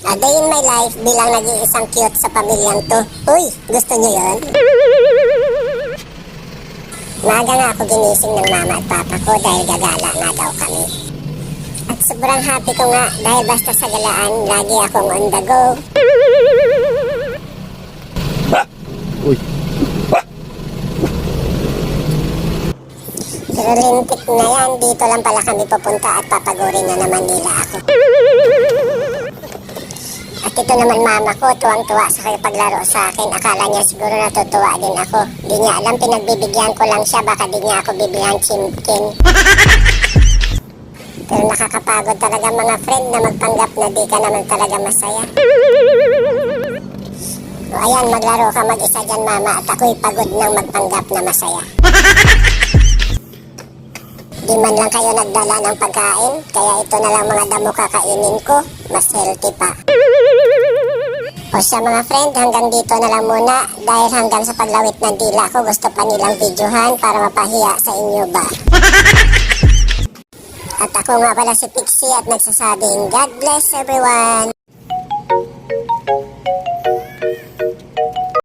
A day in my life bilang nag-iisang cute sa pamilyang to. Uy, gusto niyo yon? Maga nga ako ginising ng mama at papa ko dahil gagala nga daw kami. At sobrang happy ko nga dahil basta sa galaan, lagi akong on the go. Uy. Pero lintik na yan, dito lang pala kami pupunta at papagurin na naman nila ako. Ito naman mama ko, tuwang-tuwa sa paglaro sa akin. Akala niya siguro natutuwa din ako. Di niya alam, pinagbibigyan ko lang siya, baka di niya ako bibilang chimkin. Pero nakakapagod talaga mga friend na magpanggap na di ka naman talaga masaya. O ayan, maglaro ka mag-isa dyan mama at ako'y pagod ng magpanggap na masaya. Di man lang kayo nagdala ng pagkain, kaya ito na lang mga damo kakainin ko. Mas healthy pa. O siya mga friend, hanggang dito na lang muna dahil hanggang sa paglawit ng dila ko gusto pa nilang videohan para mapahiya sa inyo ba. At ako nga pala si Pixie at nagsasabing God bless everyone.